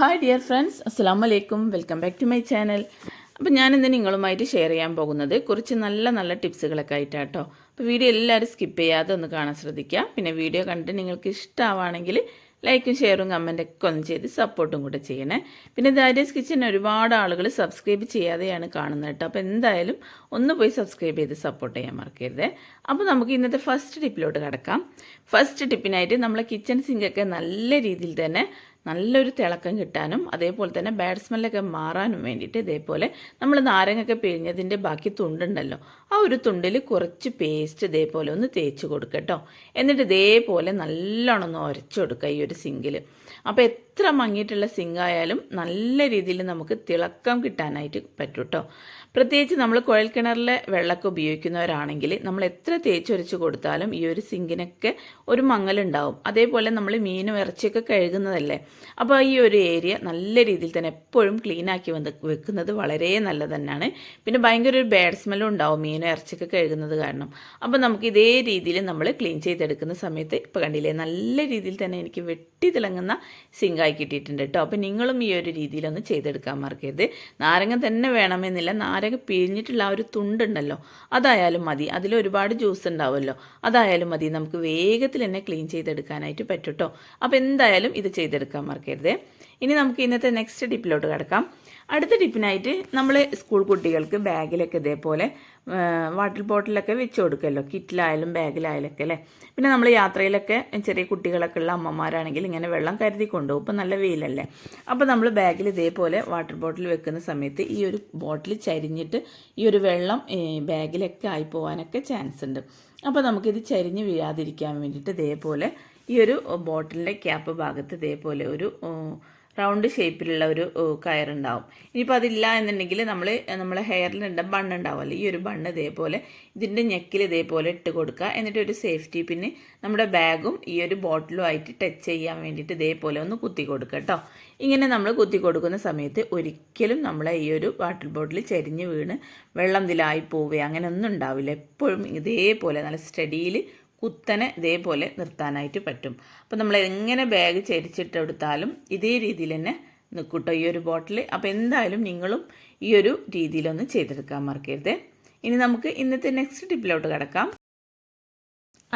Hi dear friends അസ്സാം വലൈക്കും welcome back to my channel അപ്പോൾ ഞാനിന്ന് നിങ്ങളുമായിട്ട് ഷെയർ ചെയ്യാൻ പോകുന്നത് കുറച്ച് നല്ല നല്ല ടിപ്സുകളൊക്കെ ആയിട്ടാട്ടോ. അപ്പോൾ വീഡിയോ എല്ലാവരും സ്കിപ്പ് ചെയ്യാതെ ഒന്ന് കാണാൻ ശ്രദ്ധിക്കുക. പിന്നെ വീഡിയോ കണ്ടിട്ട് നിങ്ങൾക്ക് ഇഷ്ടമാണെങ്കിൽ ലൈക്കും ഷെയറും കമന്റൊക്കെ ഒന്ന് ചെയ്ത് സപ്പോർട്ടും കൂടെ ചെയ്യണേ. പിന്നെ ദാരിയസ് കിച്ചൻ ഒരുപാട് ആളുകൾ സബ്സ്ക്രൈബ് ചെയ്യാതെയാണ് കാണുന്നത് കേട്ടോ. അപ്പോൾ എന്തായാലും ഒന്ന് പോയി സബ്സ്ക്രൈബ് ചെയ്ത് സപ്പോർട്ട് ചെയ്യാൻ മറക്കരുത്. അപ്പോൾ നമുക്ക് ഇന്നത്തെ ഫസ്റ്റ് ടിപ്പിലോട്ട് കിടക്കാം. ഫസ്റ്റ് ടിപ്പിനായിട്ട് നമ്മളെ കിച്ചൺ സിങ്കൊക്കെ നല്ല രീതിയിൽ തന്നെ നല്ലൊരു തിളക്കം കിട്ടാനും അതേപോലെ തന്നെ ബാഡ് സ്മെല്ലൊക്കെ മാറാനും വേണ്ടിയിട്ട് ഇതേപോലെ നമ്മൾ നാരങ്ങൊക്കെ പിഴിഞ്ഞതിന്റെ ബാക്കി തുണ്ടുണ്ടല്ലോ ആ ഒരു തുണ്ടിൽ കുറച്ച് പേസ്റ്റ് ഇതേപോലെ ഒന്ന് തേച്ച് കൊടുക്കട്ടോ എന്നിട്ട് ഇതേപോലെ നല്ലോണം ഒന്ന് ഉരച്ചു കൊടുക്കുക ഈ ഒരു സിങ്കിൽ അപ്പോൾ എത്ര മങ്ങിയിട്ടുള്ള സിങ്കായാലും നല്ല രീതിയിൽ നമുക്ക് തിളക്കം കിട്ടാനായിട്ട് പറ്റും കേട്ടോ പ്രത്യേകിച്ച് നമ്മൾ കുഴൽക്കിണറിലെ വെള്ളമൊക്കെ ഉപയോഗിക്കുന്നവരാണെങ്കിൽ നമ്മൾ എത്ര തേച്ചൊരച്ച് കൊടുത്താലും ഈ ഒരു സിങ്കിനൊക്കെ ഒരു മങ്ങലുണ്ടാവും. അതേപോലെ നമ്മൾ മീനും ഇറച്ചിയൊക്കെ കഴുകുന്നതല്ലേ? അപ്പോൾ ഈ ഒരു ഏരിയ നല്ല രീതിയിൽ തന്നെ എപ്പോഴും ക്ലീൻ ആക്കി വന്ന് വെക്കുന്നത് വളരെ നല്ലത് തന്നെയാണ്. പിന്നെ ഭയങ്കര ഒരു ബാഡ് സ്മെല്ലും ഉണ്ടാവും മീനും ഇറച്ചിയൊക്കെ കഴുകുന്നത് കാരണം. അപ്പോൾ നമുക്ക് ഇതേ രീതിയിൽ നമ്മൾ ക്ലീൻ ചെയ്തെടുക്കുന്ന സമയത്ത് ഇപ്പോൾ കണ്ടില്ലേ? നല്ല രീതിയിൽ തന്നെ എനിക്ക് വെട്ടി തിളങ്ങുന്ന സിങ്കായി കിട്ടിയിട്ടുണ്ട് കേട്ടോ അപ്പോൾ നിങ്ങളും ഈ ഒരു രീതിയിലൊന്ന് ചെയ്തെടുക്കാൻ മറക്കരുത്. നാരങ്ങ തന്നെ വേണമെന്നില്ല. നാരങ്ങ പിഴിഞ്ഞിട്ടുള്ള ആ ഒരു തുണ്ടുണ്ടല്ലോ അതായാലും മതി. അതിൽ ഒരുപാട് ജ്യൂസ് ഉണ്ടാവുമല്ലോ അതായാലും മതി. നമുക്ക് വേഗത്തിൽ തന്നെ ക്ലീൻ ചെയ്തെടുക്കാനായിട്ട് പറ്റും കേട്ടോ അപ്പോൾ എന്തായാലും ഇത് ചെയ്തെടുക്കാൻ മറക്കരുത്. ഇനി നമുക്ക് ഇന്നത്തെ നെക്സ്റ്റ് ടിപ്പിലോട്ട് കിടക്കാം. അടുത്ത ടിപ്പിനായിട്ട് നമ്മൾ സ്കൂൾ കുട്ടികൾക്ക് ബാഗിലൊക്കെ ഇതേപോലെ വാട്ടർ ബോട്ടിലൊക്കെ വെച്ച് കൊടുക്കുമല്ലോ കിറ്റിലായാലും ബാഗിലായാലൊക്കെ അല്ലേ? പിന്നെ നമ്മൾ യാത്രയിലൊക്കെ ചെറിയ കുട്ടികളൊക്കെ ഉള്ള അമ്മമാരാണെങ്കിൽ ഇങ്ങനെ വെള്ളം കരുതി കൊണ്ടുപോകും. ഇപ്പം നല്ല വെയിലല്ലേ? അപ്പോൾ നമ്മൾ ബാഗിൽ ഇതേപോലെ വാട്ടർ ബോട്ടിൽ വെക്കുന്ന സമയത്ത് ഈ ഒരു ബോട്ടിൽ ചരിഞ്ഞിട്ട് ഈ ഒരു വെള്ളം ബാഗിലൊക്കെ ആയി പോകാനൊക്കെ ചാൻസ് ഉണ്ട്. അപ്പോൾ നമുക്കിത് ചരിഞ്ഞ് വീഴാതിരിക്കാൻ വേണ്ടിയിട്ട് ഇതേപോലെ ഈ ഒരു ബോട്ടിലിന്റെ ക്യാപ്പ് ഭാഗത്ത് ഇതേപോലെ ഒരു റൗണ്ട് ഷേപ്പിലുള്ള ഒരു കയറുണ്ടാവും. ഇനിയിപ്പോൾ അതില്ല എന്നുണ്ടെങ്കിൽ നമ്മൾ നമ്മളെ ഹെയറിലുണ്ട ബണ്ണ് ഉണ്ടാവുമല്ലോ ഈ ഒരു ബണ്ണ് ഇതേപോലെ ഇതിന്റെ ഞെക്കിൽ ഇതേപോലെ ഇട്ട് കൊടുക്കുക. എന്നിട്ട് ഒരു സേഫ്റ്റി പിന്നെ നമ്മുടെ ബാഗും ഈ ഒരു ബോട്ടിലും ആയിട്ട് ടച്ച് ചെയ്യാൻ വേണ്ടിയിട്ട് ഇതേപോലെ ഒന്ന് കുത്തി കൊടുക്കുക കേട്ടോ. ഇങ്ങനെ നമ്മൾ കുത്തി കൊടുക്കുന്ന സമയത്ത് ഒരിക്കലും നമ്മളെ ഈ ഒരു വാട്ടർ ബോട്ടിൽ ചെരിഞ്ഞ് വീണ് വെള്ളം ഇതിലായി പോവുക അങ്ങനെ ഒന്നും ഉണ്ടാവില്ല. എപ്പോഴും ഇതേപോലെ നല്ല സ്റ്റഡിയിൽ കുത്തനെ ഇതേപോലെ നിർത്താനായിട്ട് പറ്റും. അപ്പോൾ നമ്മൾ എങ്ങനെ ബാഗ് ചരിച്ചിട്ടെടുത്താലും ഇതേ രീതിയിൽ തന്നെ നിൽക്കൂട്ടോ ഈ ഒരു ബോട്ടിൽ അപ്പോൾ എന്തായാലും നിങ്ങളും ഈ ഒരു രീതിയിലൊന്ന് ചെയ്തെടുക്കാൻ മറക്കരുത്. ഇനി നമുക്ക് ഇന്നത്തെ നെക്സ്റ്റ് ടിപ്പിലോട്ട് കിടക്കാം.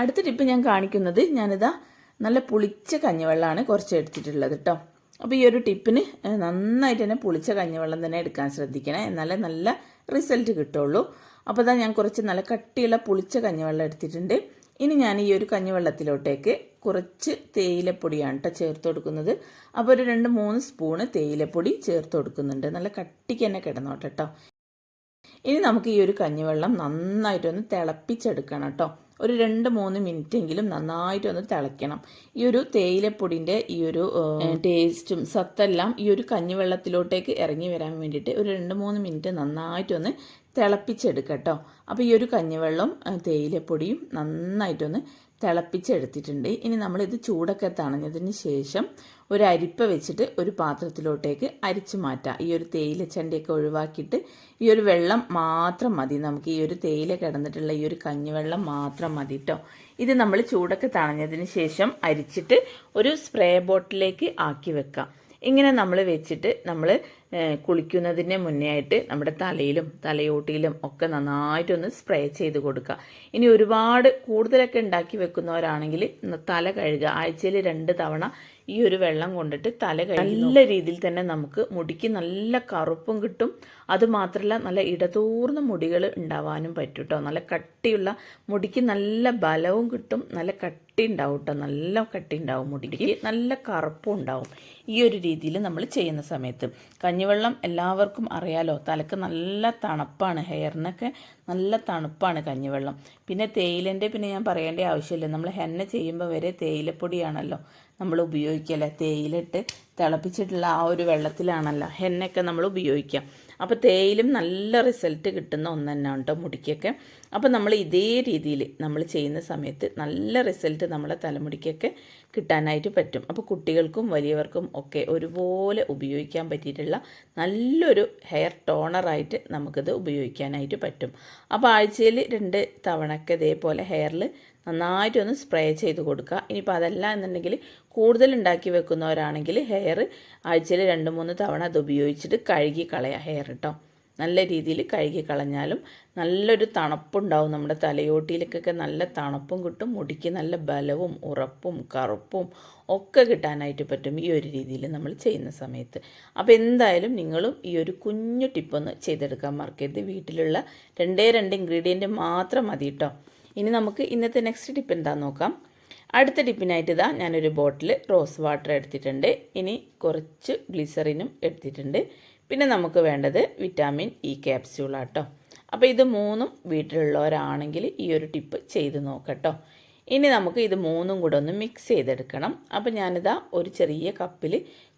അടുത്ത ടിപ്പ് ഞാൻ കാണിക്കുന്നത് ഞാനിതാ നല്ല പുളിച്ച കഞ്ഞിവെള്ളമാണ് കുറച്ച് എടുത്തിട്ടുള്ളത് കേട്ടോ അപ്പോൾ ഈ ഒരു ടിപ്പിന് നന്നായിട്ട് തന്നെ പുളിച്ച കഞ്ഞിവെള്ളം തന്നെ എടുക്കാൻ ശ്രദ്ധിക്കണം. എന്നാലേ നല്ല റിസൾട്ട് കിട്ടുള്ളൂ. അപ്പോൾ ഞാൻ കുറച്ച് നല്ല കട്ടിയുള്ള പുളിച്ച കഞ്ഞിവെള്ളം എടുത്തിട്ടുണ്ട്. ഇനി ഞാൻ ഈ ഒരു കഞ്ഞിവെള്ളത്തിലോട്ടേക്ക് കുറച്ച് തേയിലപ്പൊടിയാണ് കേട്ടോ ചേർത്ത് കൊടുക്കുന്നത്. അപ്പോൾ ഒരു രണ്ട് മൂന്ന് സ്പൂണ് തേയിലപ്പൊടി ചേർത്ത് കൊടുക്കുന്നുണ്ട്. നല്ല കട്ടിക്ക് തന്നെ കിടന്നോട്ടെ കേട്ടോ ഇനി നമുക്ക് ഈ ഒരു കഞ്ഞിവെള്ളം നന്നായിട്ടൊന്ന് തിളപ്പിച്ചെടുക്കണം കേട്ടോ ഒരു രണ്ട് മൂന്ന് മിനിറ്റ് എങ്കിലും നന്നായിട്ട് ഒന്ന് തിളയ്ക്കണം. ഈ ഒരു തേയിലപ്പൊടിന്റെ ഈ ഒരു ടേസ്റ്റും സത്തെല്ലാം ഈ ഒരു കഞ്ഞിവെള്ളത്തിലോട്ടേക്ക് ഇറങ്ങി വരാൻ വേണ്ടിയിട്ട് ഒരു രണ്ട് മൂന്ന് മിനിറ്റ് നന്നായിട്ടൊന്ന് തിളപ്പിച്ചെടുക്കട്ടോ. അപ്പോൾ ഈ ഒരു കഞ്ഞിവെള്ളം തേയിലപ്പൊടിയും നന്നായിട്ടൊന്ന് തിളപ്പിച്ചെടുത്തിട്ടുണ്ട്. ഇനി നമ്മൾ ഇത് ചൂടൊക്കെ തണഞ്ഞതിന് ശേഷം ഒരു അരിപ്പ വെച്ചിട്ട് ഒരു പാത്രത്തിലോട്ടേക്ക് അരിച്ചു മാറ്റാം. ഈ ഒരു തേയില ചണ്ടിയൊക്കെ ഒഴിവാക്കിയിട്ട് ഈ ഒരു വെള്ളം മാത്രം മതി. നമുക്ക് ഈ ഒരു തേയില കിടന്നിട്ടുള്ള ഈ ഒരു കഞ്ഞിവെള്ളം മാത്രം മതി കേട്ടോ ഇത് നമ്മൾ ചൂടൊക്കെ തണഞ്ഞതിന് ശേഷം അരിച്ചിട്ട് ഒരു സ്പ്രേ ബോട്ടിലേക്ക് ആക്കി വെക്കാം. ഇങ്ങനെ നമ്മൾ വെച്ചിട്ട് നമ്മൾ കുളിക്കുന്നതിന് മുന്നേ ആയിട്ട് നമ്മുടെ തലയിലും തലയോട്ടിയിലും ഒക്കെ നന്നായിട്ടൊന്ന് സ്പ്രേ ചെയ്ത് കൊടുക്കുക. ഇനി ഒരുപാട് കൂടുതലൊക്കെ ഉണ്ടാക്കി വെക്കുന്നവരാണെങ്കിൽ തല കഴുകുക. ആഴ്ചയിൽ രണ്ട് തവണ ഈ ഒരു വെള്ളം കൊണ്ടിട്ട് തല കഴുകി നല്ല രീതിയിൽ തന്നെ നമുക്ക് മുടിക്ക് നല്ല കറുപ്പും കിട്ടും. അതുമാത്രമല്ല നല്ല ഇടതൂർന്ന മുടികൾ ഉണ്ടാവാനും പറ്റും കേട്ടോ നല്ല കട്ടിയുള്ള മുടിക്ക് നല്ല ബലവും കിട്ടും. നല്ല കട്ടി ഉണ്ടാവും കേട്ടോ നല്ല കട്ടി ഉണ്ടാവും മുടിക്ക്. നല്ല കറുപ്പും ഉണ്ടാവും ഈ ഒരു രീതിയിൽ നമ്മൾ ചെയ്യുന്ന സമയത്ത്. കഞ്ഞിവെള്ളം എല്ലാവർക്കും അറിയാലോ തലക്ക് നല്ല തണുപ്പാണ്. ഹെയറിനൊക്കെ നല്ല തണുപ്പാണ് കഞ്ഞിവെള്ളം. പിന്നെ തേയിലന്റെ പിന്നെ ഞാൻ പറയേണ്ട ആവശ്യമില്ല. നമ്മൾ ഹെന്ന ചെയ്യുമ്പോൾ വരെ തേയിലപ്പൊടിയാണല്ലോ. നമ്മൾ ഉപയോഗിക്കല്ലേ? തേയിലിട്ട് തിളപ്പിച്ചിട്ടുള്ള ആ ഒരു വെള്ളത്തിലാണല്ലോ എണ്ണയൊക്കെ നമ്മൾ ഉപയോഗിക്കുക. അപ്പോൾ തേയിലും നല്ല റിസൾട്ട് കിട്ടുന്ന ഒന്ന് തന്നെയാണ് കേട്ടോ മുടിക്കൊക്കെ. അപ്പോൾ നമ്മൾ ഇതേ രീതിയിൽ നമ്മൾ ചെയ്യുന്ന സമയത്ത് നല്ല റിസൾട്ട് നമ്മളെ തലമുടിക്കൊക്കെ കിട്ടാനായിട്ട് പറ്റും. അപ്പോൾ കുട്ടികൾക്കും വലിയവർക്കും ഒക്കെ ഒരുപോലെ ഉപയോഗിക്കാൻ പറ്റിയിട്ടുള്ള നല്ലൊരു ഹെയർ ടോണറായിട്ട് നമുക്കിത് ഉപയോഗിക്കാനായിട്ട് പറ്റും. അപ്പോൾ ആഴ്ചയിൽ രണ്ട് തവണയൊക്കെ ഇതേപോലെ ഹെയറിൽ നന്നായിട്ടൊന്ന് സ്പ്രേ ചെയ്ത് കൊടുക്കുക. ഇനിയിപ്പോൾ അതല്ല എന്നുണ്ടെങ്കിൽ കൂടുതൽ ഉണ്ടാക്കി വെക്കുന്നവരാണെങ്കിൽ ഹെയർ ആഴ്ചയിൽ രണ്ട് മൂന്ന് തവണ അത് ഉപയോഗിച്ചിട്ട് കഴുകി കളയുക ഹെയർ കേട്ടോ നല്ല രീതിയിൽ കഴുകി കളഞ്ഞാലും നല്ലൊരു തണുപ്പുണ്ടാവും. നമ്മുടെ തലയോട്ടിയിലേക്കൊക്കെ നല്ല തണുപ്പും കിട്ടും. മുടിക്ക് നല്ല ബലവും ഉറപ്പും കറുപ്പും ഒക്കെ കിട്ടാനായിട്ട് പറ്റും ഈ ഒരു രീതിയിൽ നമ്മൾ ചെയ്യുന്ന സമയത്ത്. അപ്പോൾ എന്തായാലും നിങ്ങളും ഈ ഒരു കുഞ്ഞു ടിപ്പൊന്ന് ചെയ്തെടുക്കാൻ മറക്കരുത്. വീട്ടിലുള്ള രണ്ടേ രണ്ട് ഇൻഗ്രീഡിയന്റ് മാത്രം മതി കേട്ടോ ഇനി നമുക്ക് ഇന്നത്തെ നെക്സ്റ്റ് ടിപ്പ് എന്താണെന്ന് നോക്കാം. അടുത്ത ടിപ്പിനായിട്ട് ഇതാ ഞാനൊരു ബോട്ടിൽ റോസ് വാട്ടർ എടുത്തിട്ടുണ്ട്. ഇനി കുറച്ച് ഗ്ലിസറിനും എടുത്തിട്ടുണ്ട്. പിന്നെ നമുക്ക് വേണ്ടത് വിറ്റാമിൻ ഇ ക്യാപ്സ്യൂളാട്ടോ അപ്പോൾ ഇത് മൂന്നും വീട്ടിലുള്ളവരാണെങ്കിൽ ഈ ഒരു ടിപ്പ് ചെയ്ത് നോക്കട്ടോ. ഇനി നമുക്ക് ഇത് മൂന്നും കൂടെ ഒന്ന് മിക്സ് ചെയ്തെടുക്കണം. അപ്പോൾ ഞാനിതാ ഒരു ചെറിയ കപ്പിൽ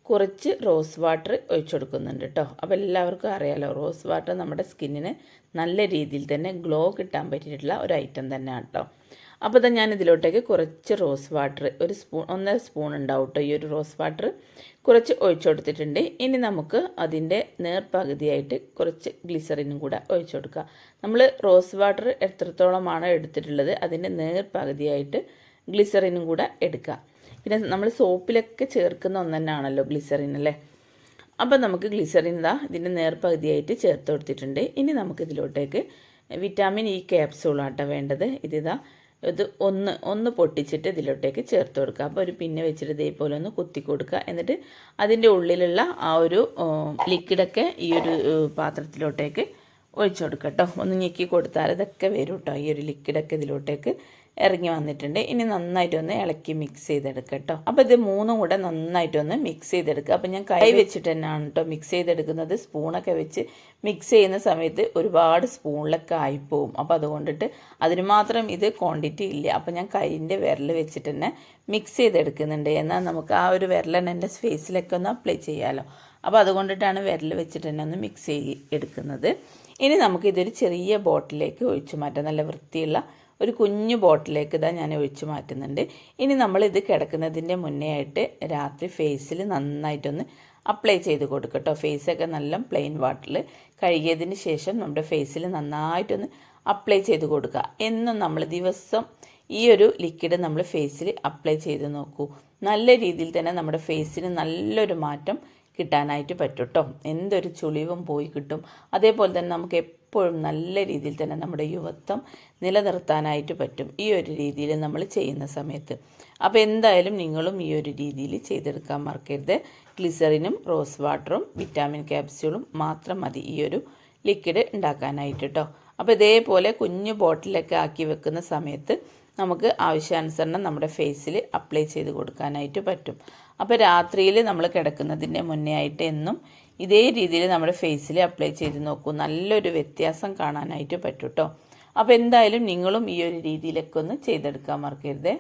കുറച്ച് റോസ് വാട്ടർ ഒഴിച്ചു കൊടുക്കുന്നുണ്ട് കേട്ടോ. അപ്പോൾ എല്ലാവർക്കും അറിയാലോ റോസ് വാട്ടർ നമ്മുടെ സ്കിന്നിന് നല്ല രീതിയിൽ തന്നെ ഗ്ലോ കിട്ടാൻ പറ്റിയിട്ടുള്ള ഒരു ഐറ്റം തന്നെയാണ് കേട്ടോ. അപ്പോൾ തന്നെ ഞാൻ ഇതിലോട്ടേക്ക് കുറച്ച് റോസ് വാട്ടർ ഒരു സ്പൂൺ ഒന്നര സ്പൂൺ ഉണ്ടാവും കേട്ടോ ഈ ഒരു റോസ് വാട്ടർ. കുറച്ച് ഒഴിച്ചു കൊടുത്തിട്ടുണ്ട്. ഇനി നമുക്ക് അതിന്റെ നേർപകുതിയായിട്ട് കുറച്ച് ഗ്ലിസറിനും കൂടെ ഒഴിച്ചു കൊടുക്കുക നമ്മൾ റോസ് വാട്ടർ എത്രത്തോളമാണോ എടുത്തിട്ടുള്ളത് അതിന്റെ നേർപകുതിയായിട്ട് ഗ്ലിസറിനും കൂടെ എടുക്കുക പിന്നെ നമ്മൾ സോപ്പിലൊക്കെ ചേർക്കുന്ന ഒന്ന് തന്നെയാണല്ലോ ഗ്ലിസറിൻ അല്ലേ? അപ്പം നമുക്ക് ഗ്ലിസറിൻ ഇതാ ഇതിന്റെ നേർപകുതിയായിട്ട് ചേർത്ത് കൊടുത്തിട്ടുണ്ട്. ഇനി നമുക്ക് ഇതിലോട്ടേക്ക് വിറ്റാമിൻ ഇ ക്യാപ്സൂളാട്ടോ വേണ്ടത്. ഇതിതാ ഇത് ഒന്ന് ഒന്ന് പൊട്ടിച്ചിട്ട് ഇതിലോട്ടേക്ക് ചേർത്ത് കൊടുക്കുക. അപ്പോൾ ഒരു പിന്നെ വെച്ചിട്ട് ഇതേപോലെ ഒന്ന് കുത്തി കൊടുക്കുക. എന്നിട്ട് അതിന്റെ ഉള്ളിലുള്ള ആ ഒരു ലിക്വിഡൊക്കെ ഈ ഒരു പാത്രത്തിലോട്ടേക്ക് ഒഴിച്ചു കൊടുക്കുക കേട്ടോ. ഒന്ന് ഞെക്കി കൊടുത്താൽ ഇതൊക്കെ വരും കേട്ടോ. ഈ ഒരു ലിക്വിഡൊക്കെ ഇതിലോട്ടേക്ക് ഇറങ്ങി വന്നിട്ടുണ്ട്. ഇനി നന്നായിട്ടൊന്ന് ഇളക്കി മിക്സ് ചെയ്തെടുക്കുക കേട്ടോ. അപ്പോൾ ഇത് മൂന്നും കൂടെ നന്നായിട്ടൊന്ന് മിക്സ് ചെയ്തെടുക്കുക അപ്പോൾ ഞാൻ കൈ വെച്ചിട്ട് തന്നെയാണ് കേട്ടോ മിക്സ് ചെയ്തെടുക്കുന്നത്. സ്പൂണൊക്കെ വെച്ച് മിക്സ് ചെയ്യുന്ന സമയത്ത് ഒരുപാട് സ്പൂണിലൊക്കെ ആയിപ്പോവും. അപ്പോൾ അതുകൊണ്ടിട്ട് അതിന് മാത്രം ഇത് ക്വാണ്ടിറ്റി ഇല്ല. അപ്പോൾ ഞാൻ കൈന്റെ വിരൽ വെച്ചിട്ട് തന്നെ മിക്സ് ചെയ്തെടുക്കുന്നുണ്ട്. എന്നാൽ നമുക്ക് ആ ഒരു വിരലെണ്ണ എന്റെ ഫേസിലൊക്കെ ഒന്ന് അപ്ലൈ ചെയ്യാമല്ലോ അപ്പോൾ അതുകൊണ്ടിട്ടാണ് വിരൽ വെച്ചിട്ട് തന്നെ ഒന്ന് മിക്സ് ചെയ്ത് എടുക്കുന്നത്. ഇനി നമുക്കിതൊരു ചെറിയ ബോട്ടിലേക്ക് ഒഴിച്ചു മാറ്റാം. നല്ല വൃത്തിയുള്ള ഒരു കുഞ്ഞു ബോട്ടിലേക്ക് ഇതാ ഞാൻ ഒഴിച്ചു മാറ്റുന്നുണ്ട്. ഇനി നമ്മൾ ഇത് കിടക്കുന്നതിന്റെ മുന്നേ ആയിട്ട് രാത്രി ഫേസിൽ നന്നായിട്ടൊന്ന് അപ്ലൈ ചെയ്ത് കൊടുക്കട്ടോ ഫേസൊക്കെ നല്ല പ്ലെയിൻ വാട്ടറിൽ കഴുകിയതിന് ശേഷം നമ്മുടെ ഫേസിൽ നന്നായിട്ടൊന്ന് അപ്ലൈ ചെയ്ത് കൊടുക്കുക എന്നും നമ്മൾ ദിവസം ഈ ഒരു ലിക്വിഡ് നമ്മൾ ഫേസിൽ അപ്ലൈ ചെയ്ത് നോക്കൂ. നല്ല രീതിയിൽ തന്നെ നമ്മുടെ ഫേസിന് നല്ലൊരു മാറ്റം കിട്ടാനായിട്ട് പറ്റും കേട്ടോ എന്തൊരു ചുളിവും പോയി കിട്ടും. അതേപോലെ തന്നെ നമുക്ക് എപ്പോഴും നല്ല രീതിയിൽ തന്നെ നമ്മുടെ യുവത്വം നിലനിർത്താനായിട്ട് പറ്റും. ഈ ഒരു രീതിയിൽ നമ്മൾ ചെയ്യുന്ന സമയത്ത്. അപ്പോൾ എന്തായാലും നിങ്ങളും ഈ ഒരു രീതിയിൽ ചെയ്തെടുക്കാൻ മറക്കരുത്. ഗ്ലിസറിനും റോസ് വാട്ടറും വിറ്റാമിൻ ക്യാപ്സ്യൂളും മാത്രം മതി ഈ ഒരു ലിക്വിഡ് ഉണ്ടാക്കാനായിട്ട് കേട്ടോ അപ്പോൾ ഇതേപോലെ കുഞ്ഞു ബോട്ടിലൊക്കെ ആക്കി വെക്കുന്ന സമയത്ത് നമുക്ക് ആവശ്യാനുസരണം നമ്മുടെ ഫേസിൽ അപ്ലൈ ചെയ്ത് കൊടുക്കാനായിട്ട് പറ്റും. അപ്പോൾ രാത്രിയിൽ നമ്മൾ കിടക്കുന്നതിന്റെ മുന്നേ ആയിട്ട് എന്നും ഇതേ രീതിയിൽ നമ്മുടെ ഫേസിൽ അപ്ലൈ ചെയ്ത് നോക്കൂ. നല്ലൊരു വ്യത്യാസം കാണാനായിട്ട് പറ്റും കേട്ടോ അപ്പോൾ എന്തായാലും നിങ്ങളും ഈ ഒരു രീതിയിലൊക്കെ ഒന്ന് ചെയ്തെടുക്കാൻ മറക്കരുതേ.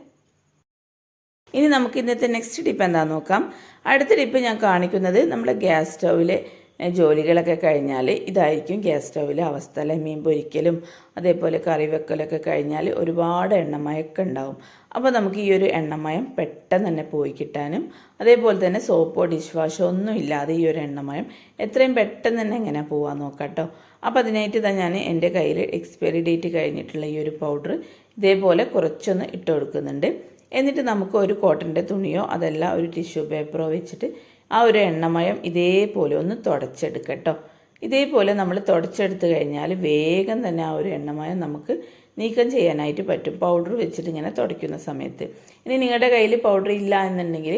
ഇനി നമുക്ക് ഇന്നത്തെ നെക്സ്റ്റ് ടിപ്പ് എന്താണെന്ന് നോക്കാം. അടുത്ത ടിപ്പ് ഞാൻ കാണിക്കുന്നത് നമ്മുടെ ഗ്യാസ് സ്റ്റൗവിലെ ജോലികളൊക്കെ കഴിഞ്ഞാൽ ഇതായിരിക്കും ഗ്യാസ് സ്റ്റൗവിലെ അവസ്ഥ അല്ലെ? മീൻ പൊരിക്കലും അതേപോലെ കറി വെക്കലൊക്കെ കഴിഞ്ഞാൽ ഒരുപാട് എണ്ണമയൊക്കെ ഉണ്ടാവും. അപ്പോൾ നമുക്ക് ഈ ഒരു എണ്ണമയം പെട്ടെന്ന് തന്നെ പോയി കിട്ടാനും അതേപോലെ തന്നെ സോപ്പോ ഡിഷ് വാഷോ ഒന്നും ഇല്ലാതെ ഈ ഒരു എണ്ണമയം എത്രയും പെട്ടെന്ന് തന്നെ എങ്ങനെ പോകാൻ നോക്കാം കേട്ടോ അപ്പോൾ അതിനായിട്ട് ഇതാ ഞാൻ എന്റെ കയ്യിൽ എക്സ്പയറി ഡേറ്റ് കഴിഞ്ഞിട്ടുള്ള ഈ ഒരു പൗഡർ ഇതേപോലെ കുറച്ചൊന്ന് ഇട്ട് കൊടുക്കുന്നുണ്ട്. എന്നിട്ട് നമുക്ക് ഒരു കോട്ടന്റെ തുണിയോ അതല്ല ഒരു ടിഷ്യൂ പേപ്പറോ വെച്ചിട്ട് ആ ഒരു എണ്ണമയം ഇതേപോലെ ഒന്ന് തുടച്ചെടുക്കട്ടോ ഇതേപോലെ നമ്മൾ തുടച്ചെടുത്ത് കഴിഞ്ഞാൽ വേഗം തന്നെ ആ ഒരു എണ്ണമയം നമുക്ക് നീക്കം ചെയ്യാനായിട്ട് പറ്റും. പൗഡർ വെച്ചിട്ട് ഇങ്ങനെ തുടയ്ക്കുന്ന സമയത്ത്. ഇനി നിങ്ങളുടെ കയ്യിൽ പൗഡർ ഇല്ല എന്നുണ്ടെങ്കിൽ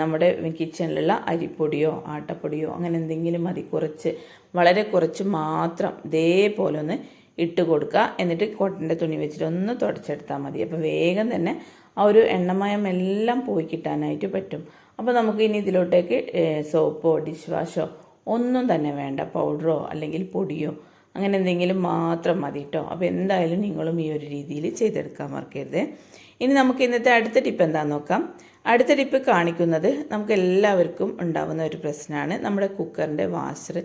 നമ്മുടെ കിച്ചണിലുള്ള അരിപ്പൊടിയോ ആട്ടപ്പൊടിയോ അങ്ങനെ എന്തെങ്കിലും മതി. കുറച്ച് വളരെ കുറച്ച് മാത്രം ഇതേപോലെ ഒന്ന് ഇട്ട് കൊടുക്കുക. എന്നിട്ട് കോട്ടന്റെ തുണി വെച്ചിട്ട് ഒന്ന് തുടച്ചെടുത്താൽ മതി. അപ്പോൾ വേഗം തന്നെ ആ ഒരു എണ്ണമയം എല്ലാം പോയി കിട്ടാനായിട്ട് പറ്റും. അപ്പോൾ നമുക്ക് ഇനി ഇതിലോട്ടേക്ക് സോപ്പോ ഡിഷ് വാഷോ ഒന്നും തന്നെ വേണ്ട. പൗഡറോ അല്ലെങ്കിൽ പൊടിയോ അങ്ങനെ എന്തെങ്കിലും മാത്രം മതി കേട്ടോ അപ്പോൾ എന്തായാലും നിങ്ങളും ഈ ഒരു രീതിയിൽ ചെയ്തെടുക്കാൻ മറക്കരുത്. ഇനി നമുക്ക് ഇന്നത്തെ അടുത്ത ടിപ്പ് എന്താണെന്ന് നോക്കാം. അടുത്ത ടിപ്പ് കാണിക്കുന്നത് നമുക്ക് എല്ലാവർക്കും ഉണ്ടാകുന്ന ഒരു പ്രശ്നമാണ്. നമ്മുടെ കുക്കറിന്റെ വാഷർ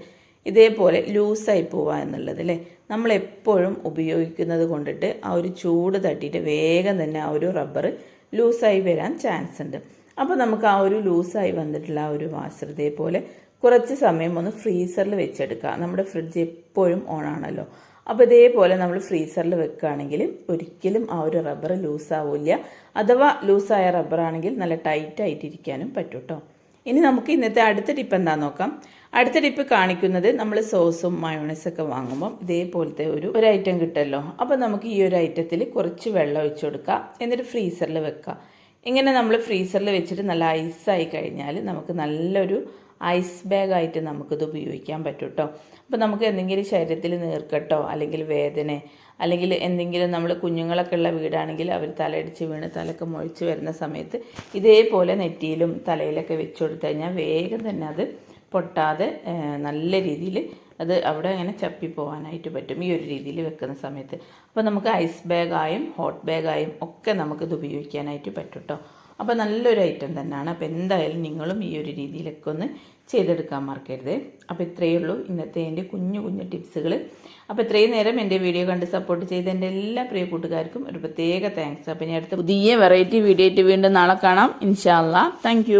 ഇതേപോലെ ലൂസായി പോവുക എന്നുള്ളത് അല്ലേ നമ്മൾ എപ്പോഴും ഉപയോഗിക്കുന്നത് കൊണ്ടിട്ട് ആ ഒരു ചൂട് തട്ടിയിട്ട് വേഗം തന്നെ ആ ഒരു റബ്ബർ ലൂസായി വരാൻ ചാൻസ് ഉണ്ട്. അപ്പോൾ നമുക്ക് ആ ഒരു ലൂസായി വന്നിട്ടുള്ള ആ ഒരു വാസ്ത്രതയെ പോലെ കുറച്ച് സമയം ഒന്ന് ഫ്രീസറിൽ വെച്ചെടുക്കുക. നമ്മുടെ ഫ്രിഡ്ജ് എപ്പോഴും ഓൺ ആണല്ലോ അപ്പോൾ ഇതേപോലെ നമ്മൾ ഫ്രീസറിൽ വെക്കുകയാണെങ്കിൽ ഒരിക്കലും ആ ഒരു റബ്ബർ ലൂസാവില്ല. അഥവാ ലൂസായ റബ്ബറാണെങ്കിൽ നല്ല ടൈറ്റായിട്ടിരിക്കാനും പറ്റും കേട്ടോ ഇനി നമുക്ക് ഇന്നത്തെ അടുത്ത ടിപ്പ് എന്താ നോക്കാം. അടുത്ത ടിപ്പ് കാണിക്കുന്നത് നമ്മൾ സോസും മയോണൈസൊക്കെ വാങ്ങുമ്പോൾ ഇതേപോലത്തെ ഒരു ഒരു ഐറ്റം കിട്ടുമല്ലോ അപ്പോൾ നമുക്ക് ഈ ഒരു ഐറ്റത്തിൽ കുറച്ച് വെള്ളം ഒഴിച്ചു കൊടുക്കുക. എന്നിട്ട് ഫ്രീസറിൽ വെക്കുക. ഇങ്ങനെ നമ്മൾ ഫ്രീസറിൽ വെച്ചിട്ട് നല്ല ഐസായി കഴിഞ്ഞാൽ നമുക്ക് നല്ലൊരു ഐസ് ബാഗായിട്ട് നമുക്കിത് ഉപയോഗിക്കാൻ പറ്റും കേട്ടോ അപ്പോൾ നമുക്ക് എന്തെങ്കിലും ശരീരത്തിൽ നീർക്കെട്ടോ അല്ലെങ്കിൽ വേദന അല്ലെങ്കിൽ എന്തെങ്കിലും നമ്മൾ കുഞ്ഞുങ്ങളൊക്കെ ഉള്ള വീടാണെങ്കിൽ അവർ തലയടിച്ച് വീണ് തലക്ക് മുഴിച്ച് വരുന്ന സമയത്ത് ഇതേപോലെ നെറ്റിയിലും തലയിലൊക്കെ വെച്ച് കൊടുത്തു കഴിഞ്ഞാൽ വേഗം തന്നെ അത് പൊട്ടാതെ നല്ല രീതിയിൽ അത് അവിടെ അങ്ങനെ ചപ്പി പോകാനായിട്ട് പറ്റും. ഈ ഒരു രീതിയിൽ വെക്കുന്ന സമയത്ത്. അപ്പോൾ നമുക്ക് ഐസ് ബാഗായും ഹോട്ട് ബാഗായും ഒക്കെ നമുക്കിത് ഉപയോഗിക്കാനായിട്ട് പറ്റും കേട്ടോ അപ്പോൾ നല്ലൊരു ഐറ്റം തന്നെയാണ്. അപ്പോൾ എന്തായാലും നിങ്ങളും ഈ ഒരു രീതിയിലൊക്കെ ഒന്ന് ചെയ്തെടുക്കാൻ മറക്കരുത്. അപ്പോൾ ഇത്രയേ ഉള്ളൂ. ഇന്നത്തെ എന്റെ കുഞ്ഞു കുഞ്ഞു ടിപ്സുകൾ അപ്പോൾ ഇത്രയും നേരം എന്റെ വീഡിയോ കണ്ട് സപ്പോർട്ട് ചെയ്ത എന്റെ എല്ലാ പ്രിയ കൂട്ടുകാർക്കും ഒരു പ്രത്യേക താങ്ക്സ് അപ്പോൾ ഇനി അടുത്ത പുതിയ വെറൈറ്റി വീഡിയോ ആയിട്ട് വീണ്ടും നാളെ കാണാം. ഇൻഷാല്ലാ താങ്ക്